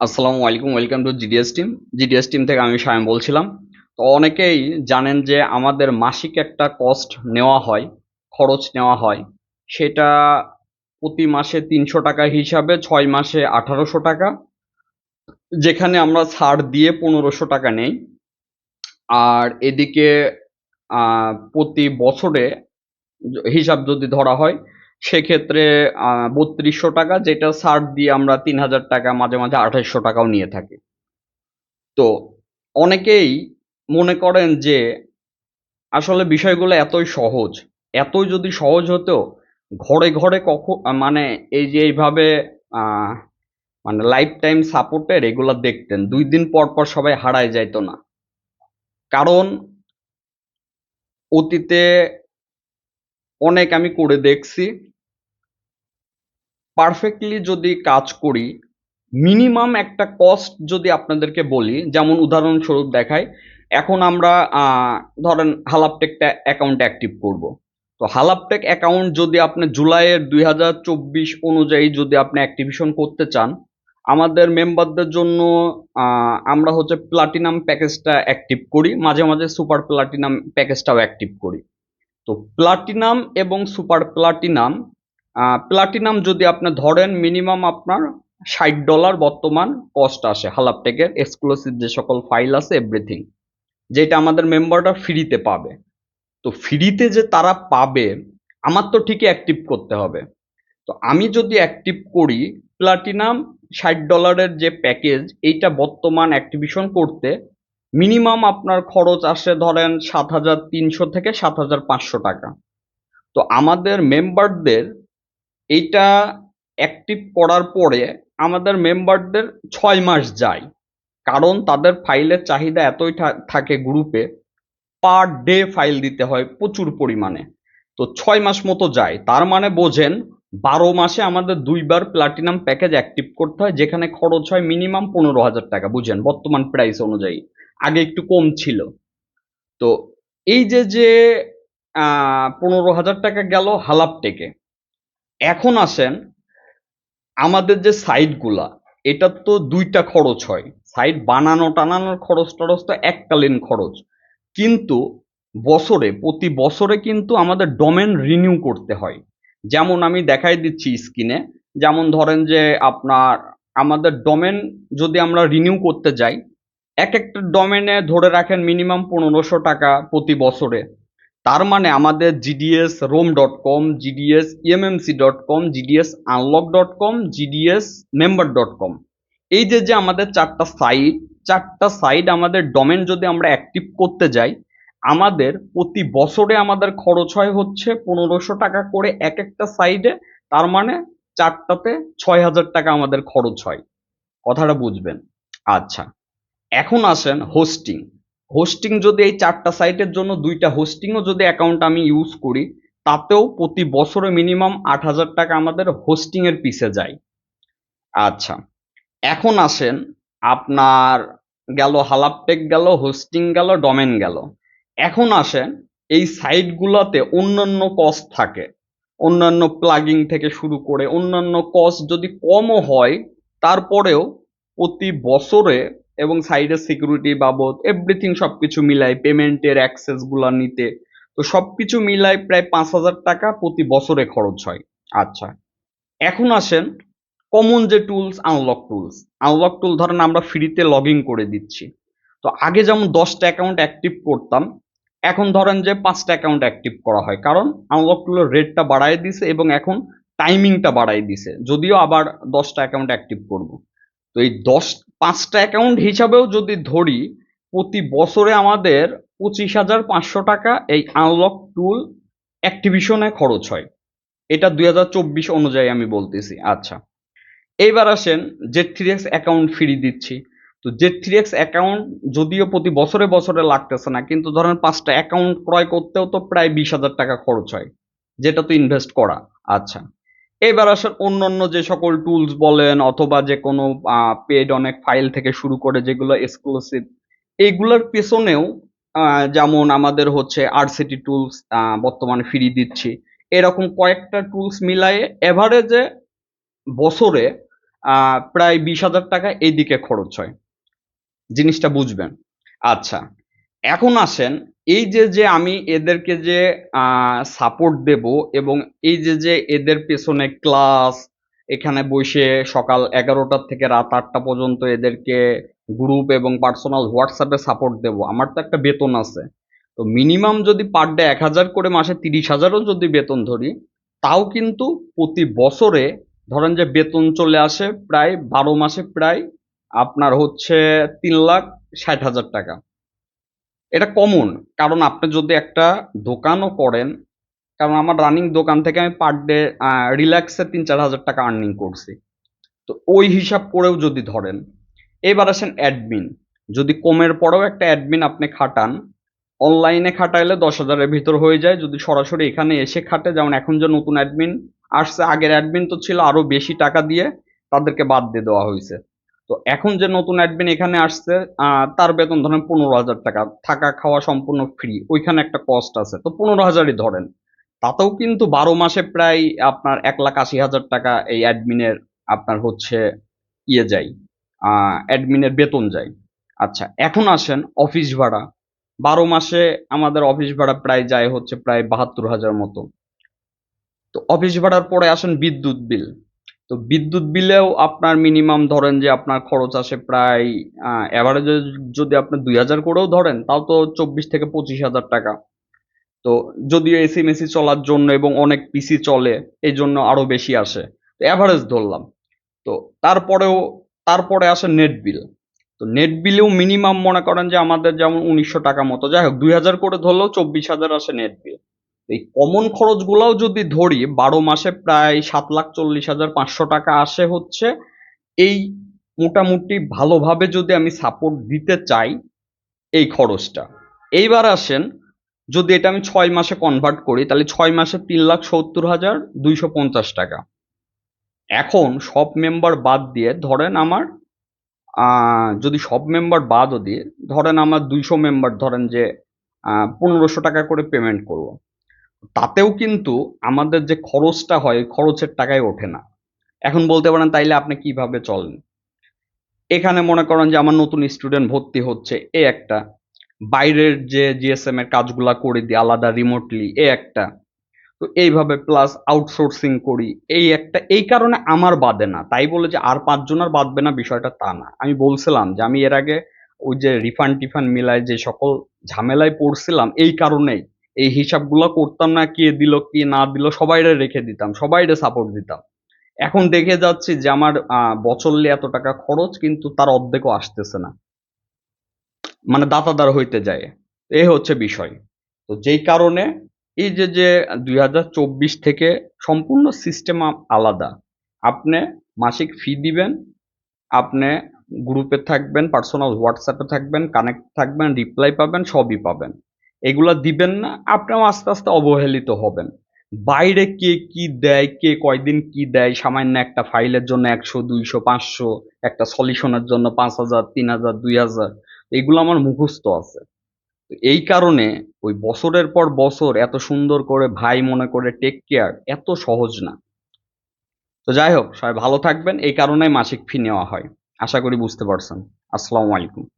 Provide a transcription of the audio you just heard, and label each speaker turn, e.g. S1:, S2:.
S1: আসসালামু আলাইকুম welcome to GDS team GDS team থেকে আমি সায়ন বলছিলাম। তো অনেকেই জানেন যে আমাদের মাসিক একটা কস্ট নেওয়া হয়, খরচ নেওয়া হয়। সেটা প্রতি মাসে তিনশো টাকা হিসাবে, ছয় মাসে আঠারোশো টাকা। যেখানে আমরা ছাড় দিয়ে পনেরোশো টাকা নেই। আর এদিকে প্রতি বছরে হিসাব যদি ধরা হয় সেক্ষেত্রে বত্রিশশো টাকা যেটা ছাড় দিয়ে আমরা তিন হাজার টাকা, মাঝে মাঝে আঠাইশশো টাকাও নিয়ে থাকি। তো অনেকেই মনে করেন যে আসলে বিষয়গুলো এতই সহজ, এতই যদি সহজ হতো, ঘরে ঘরে কখন মানে এই যে এইভাবে মানে লাইফ টাইম সাপোর্টের এগুলো দেখতেন, দুই দিন পর পর সবাই হারায় যাইতো না। কারণ অতীতে অনেক আমি করে দেখছি। পারফেক্টলি যদি কাজ করি মিনিমাম একটা কস্ট যদি আপনাদেরকে বলি, যেমন উদাহরণস্বরূপ দেখাই, এখন আমরা ধরেন হালাপটেকটা অ্যাকাউন্ট অ্যাক্টিভ করব। তো হালাপটেক অ্যাকাউন্ট যদি আপনি জুলাইয়ের দুই হাজার চব্বিশ অনুযায়ী যদি আপনি অ্যাক্টিভেশন করতে চান, আমাদের মেম্বারদের জন্য আমরা হচ্ছে প্লাটিনাম প্যাকেজটা অ্যাক্টিভ করি, মাঝে মাঝে সুপার প্লাটিনাম প্যাকেজটাও অ্যাক্টিভ করি। তো প্লাটিনাম এবং সুপার প্লাটিনাম প্লাটিনাম যদি আপনি ধরেন মিনিমাম আপনার ষাট ডলার বর্তমান কস্ট আসে হালাপ হালাপটেকের এক্সক্লুসিভ যে সকল ফাইল আছে এভরিথিং যেটা আমাদের মেম্বাররা ফ্রিতে পাবে। তো ফ্রিতে যে তারা পাবে, আমার তো ঠিকই অ্যাক্টিভ করতে হবে। তো আমি যদি অ্যাক্টিভ করি প্লাটিনাম ষাট ডলারের যে প্যাকেজ এইটা বর্তমান অ্যাক্টিভিশন করতে মিনিমাম আপনার খরচ আসে ধরেন সাত হাজার তিনশো থেকে সাত হাজার পাঁচশো টাকা। তো আমাদের মেম্বারদের এইটা অ্যাক্টিভ করার পরে আমাদের মেম্বারদের ছয় মাস যায়। কারণ তাদের ফাইলের চাহিদা এতই থাকে গ্রুপে পার ডে ফাইল দিতে হয় প্রচুর পরিমাণে। তো ছয় মাস মতো যায়। তার মানে বোঝেন, বারো মাসে আমাদের দুইবার প্লাটিনাম প্যাকেজ অ্যাক্টিভ করতে হয়, যেখানে খরচ হয় মিনিমাম পনেরো হাজার টাকা, বুঝেন বর্তমান প্রাইস অনুযায়ী। আগে একটু কম ছিল। তো এই যে যে পনেরো হাজার টাকা গেল হালাপটেকে এখন আসেন, আমাদের যে সাইটগুলা, এটা তো দুইটা খরচ হয়। সাইট বানানো টানানোর খরচ টরচ তো এককালীন খরচ। কিন্তু বছরে, প্রতি বছরে কিন্তু আমাদের ডোমেন রিনিউ করতে হয়। যেমন আমি দেখাই দিচ্ছি স্ক্রিনে, যেমন ধরেন যে, আপনার, আমাদের ডোমেন যদি আমরা রিনিউ করতে যাই এক একটা ডোমেনে ধরে রাখেন মিনিমাম পনেরোশো টাকা প্রতি বছরে। তার মানে আমাদের GDS ROM dot com GDS eMMC dot com GDS unlock dot com GDS member dot com এই যে যে আমাদের চারটা সাইট চারটা সাইট আমাদের ডোমেন যদি আমরা অ্যাক্টিভ করতে যাই, আমাদের প্রতি বছরে আমাদের খরচ হয় হচ্ছে পনেরোশো টাকা করে এক একটা সাইডে তার মানে চারটাতে ছয় হাজার টাকা আমাদের খরচ হয়। কথাটা বুঝবেন? আচ্ছা। এখন আসেন হোস্টিং হোস্টিং যদি এই চারটা সাইটের জন্য দুইটা হোস্টিংও যদি অ্যাকাউন্ট আমি ইউজ করি, তাতেও প্রতি বছরে মিনিমাম আট হাজার টাকা আমাদের হোস্টিং এর পিছে যায়। আচ্ছা এখন আসেন, আপনার গেল হালাপটেক গেল হোস্টিং গেল ডোমেন গেল। এখন আসেন, এই সাইটগুলোতে অন্যান্য কস্ট থাকে। অন্যান্য প্লাগিং থেকে শুরু করে অন্যান্য কস্ট যদি কমও হয়, তারপরেও প্রতি বছরে এবং সাইডের সিকিউরিটি বাবদ এভরিথিং সবকিছু মিলাই পেমেন্টের অ্যাক্সেসগুলা নিতে। তো সবকিছু মিলাই প্রায় পাঁচ হাজার টাকা প্রতি বছরে খরচ হয়। আচ্ছা এখন আসেন কমন যে tools unlock tools unlock tool ধরেন আমরা ফ্রিতে লগ ইন করে দিচ্ছি। তো আগে যেমন দশটা অ্যাকাউন্ট অ্যাক্টিভ করতাম, এখন ধরেন যে পাঁচটা অ্যাকাউন্ট অ্যাক্টিভ করা হয়। কারণ আনলক টুলের রেটটা বাড়ায় দিছে এবং এখন টাইমিংটা বাড়ায় দিছে। যদিও আবার দশটা অ্যাকাউন্ট অ্যাক্টিভ করব। তো এই দশ পাঁচটা অ্যাকাউন্ট হিসাবেও যদি ধরি, প্রতি বছরে আমাদের পঁচিশ হাজার পাঁচশো টাকা এই আনলক টুল অ্যাক্টিভিশনে খরচ হয়। এটা দুই হাজার চব্বিশ অনুযায়ী আমি বলতেছি। আচ্ছা এইবার আসেন Z three X account free দিচ্ছি। তো জেড থ্রি এক্স অ্যাকাউন্ট যদিও প্রতি বছরে বছরে লাগতেছে না, কিন্তু ধরেন পাঁচটা অ্যাকাউন্ট ক্রয় করতেও তো প্রায় বিশ হাজার টাকা খরচ হয়, যেটা তো ইনভেস্ট করা। আচ্ছা এবার আসেন অন্যান্য যে সকল টুলস বলেন অথবা যে কোনো পেড অনেক ফাইল থেকে শুরু করে যেগুলো এক্সক্লুসিভ এইগুলোর পেছনেও যেমন আমাদের হচ্ছে আরসিটি টুলস বর্তমানে ফ্রি দিচ্ছি। এরকম কয়েকটা টুলস মিলায়ে এভারেজে বছরে প্রায় বিশ হাজার টাকা এই দিকে খরচ হয়। জিনিসটা বুঝবেন। আচ্ছা এখন আসেন এই যে যে আমি এদেরকে যে সাপোর্ট দেব এবং এই যে যে এদের পেছনে ক্লাস এখানে বসে সকাল এগারোটার থেকে রাত আটটা পর্যন্ত এদেরকে গ্রুপ এবং পার্সোনাল হোয়াটসঅ্যাপে সাপোর্ট দেব। আমার তো একটা বেতন আছে। তো মিনিমাম যদি পার ডে এক হাজার করে মাসে তিরিশ হাজারও যদি বেতন ধরি, তাও কিন্তু প্রতি বছরে ধরেন যে বেতন চলে আসে প্রায় বারো মাসে প্রায় আপনার হচ্ছে তিন লাখ ষাট হাজার টাকা। এটা কমন কারণ আপনি যদি একটা দোকানও করেন, কারণ আমার রানিং দোকান থেকে আমি পার ডে রিল্যাক্সে তিন চার হাজার টাকা আর্নিং করছি। তো ওই হিসাব করেও যদি ধরেন, এবার আসেন অ্যাডমিন যদি কমের পরেও একটা অ্যাডমিন আপনি খাটান অনলাইনে খাটাইলে দশ হাজারের ভিতর হয়ে যায়। যদি সরাসরি এখানে এসে খাটে, যেমন এখন যে নতুন অ্যাডমিন আসছে, আগের অ্যাডমিন তো ছিল আরও বেশি টাকা দিয়ে তাদেরকে বাদ দিয়ে দেওয়া হয়েছে। তো এখন যে নতুন অ্যাডমিন এখানে আসছে তার বেতন ধরেন পনেরো হাজার টাকা। থাকা, খাওয়া সম্পূর্ণ ফ্রি ওইখানে একটা কস্ট আছে। তো পনেরো হাজারই ধরেন। তাতেও কিন্তু বারো মাসে প্রায় আপনার এক লাখ আশি হাজার টাকা এই অ্যাডমিনের আপনার হচ্ছে ইয়ে যায় অ্যাডমিনের বেতন যায়। আচ্ছা এখন আসেন অফিস ভাড়া। বারো মাসে আমাদের অফিস ভাড়া প্রায় যায় হচ্ছে প্রায় বাহাত্তর হাজার মতো। তো অফিস ভাড়ার পরে আসেন বিদ্যুৎ বিল তো বিদ্যুৎ বিলেও আপনার মিনিমাম ধরেন যে আপনার খরচ আসে প্রায় অ্যাভারেজে যদি আপনি দুই হাজার করেও ধরেন, তাও তো চব্বিশ থেকে পঁচিশ হাজার টাকা। তো যদিও এসি মেসি চলার জন্য এবং অনেক পিসি চলে এই জন্য আরও বেশি আসে। তো অ্যাভারেজ ধরলাম। তো তারপরেও, তারপরে আসে নেট বিল তো নেট বিলেও মিনিমাম মনে করেন যে আমাদের যেমন উনিশশো টাকা মতো। যাই হোক, দুই হাজার করে ধরলেও চব্বিশ হাজার আসে নেট বিল এই কমন খরচগুলোও যদি ধরি, বারো মাসে প্রায় সাত লাখ চল্লিশ হাজার পাঁচশো টাকা আসে হচ্ছে। এই মোটামুটি ভালোভাবে যদি আমি সাপোর্ট দিতে চাই এই খরচটা। এইবার আসেন, যদি এটা আমি ছয় মাসে কনভার্ট করি, তাহলে ছয় মাসে তিন লাখ সত্তর হাজার দুইশো পঞ্চাশ টাকা। এখন সব মেম্বার বাদ দিয়ে ধরেন আমার যদি সব মেম্বার বাদও দিয়ে, ধরেন আমার দুইশো মেম্বার ধরেন যে পনেরোশো টাকা করে পেমেন্ট করব। তাতেও কিন্তু আমাদের যে খরচটা হয়, খরচের টাকায় ওঠে না। এখন বলতে পারেন, তাইলে আপনি কীভাবে চলেন? এখানে মনে করেন যে, আমার নতুন স্টুডেন্ট ভর্তি হচ্ছে, এ একটা। বাইরের যে জিএসএম এর কাজগুলা করে দিই, আলাদা রিমোটলি এ একটা। তো এইভাবে প্লাস আউটসোর্সিং করি, এই একটা। এই কারণে আমার বাদে না। তাই বলে যে, আর পাঁচজনের বাদবে না, বিষয়টা তা না। আমি বলছিলাম যে, আমি এর আগে ওই যে রিফান্ড টিফান্ড মিলায় যে সকল ঝামেলায় পড়ছিলাম, এই কারণেই। এই হিসাবগুলো করতাম না, কে দিল, কি না দিল, সবাইরে রেখে দিতাম, সবাইরে সাপোর্ট দিতাম। এখন দেখে যাচ্ছি যে আমার বছরলি এত টাকা খরচ, কিন্তু তার অর্ধেকও আসতেছে না। মানে দাতাদার হইতে যায়। এই হচ্ছে বিষয়। তো যেই কারণে এই যে যে দুই হাজার চব্বিশ থেকে সম্পূর্ণ সিস্টেম আলাদা। আপনি মাসিক ফি দিবেন, আপনি গ্রুপে থাকবেন পার্সোনাল হোয়াটসঅ্যাপে থাকবেন কানেক্ট থাকবেন রিপ্লাই পাবেন, সবই পাবেন। এগুলা দিবেন না, আপনিও আস্তে আস্তে অবহেলিত হবেন। বাইরে কে কি দেয়, কে কয়দিন কি দেয়, সামান্য একটা ফাইলের জন্য একশো, দুইশো, পাঁচশো, একটা সলিউশনের জন্য পাঁচ হাজার, তিন হাজার, দুই হাজার এগুলো আমার মুখস্থ আছে। এই কারণে ওই বছরের পর বছর এত সুন্দর করে ভাই মনে করে টেক কেয়ার এত সহজ না। তো যাই হোক, সবাই ভালো থাকবেন, এই কারণে মাসিক ফি নেওয়া হয়। আশা করি বুঝতে পারছেন। আসসালামু আলাইকুম।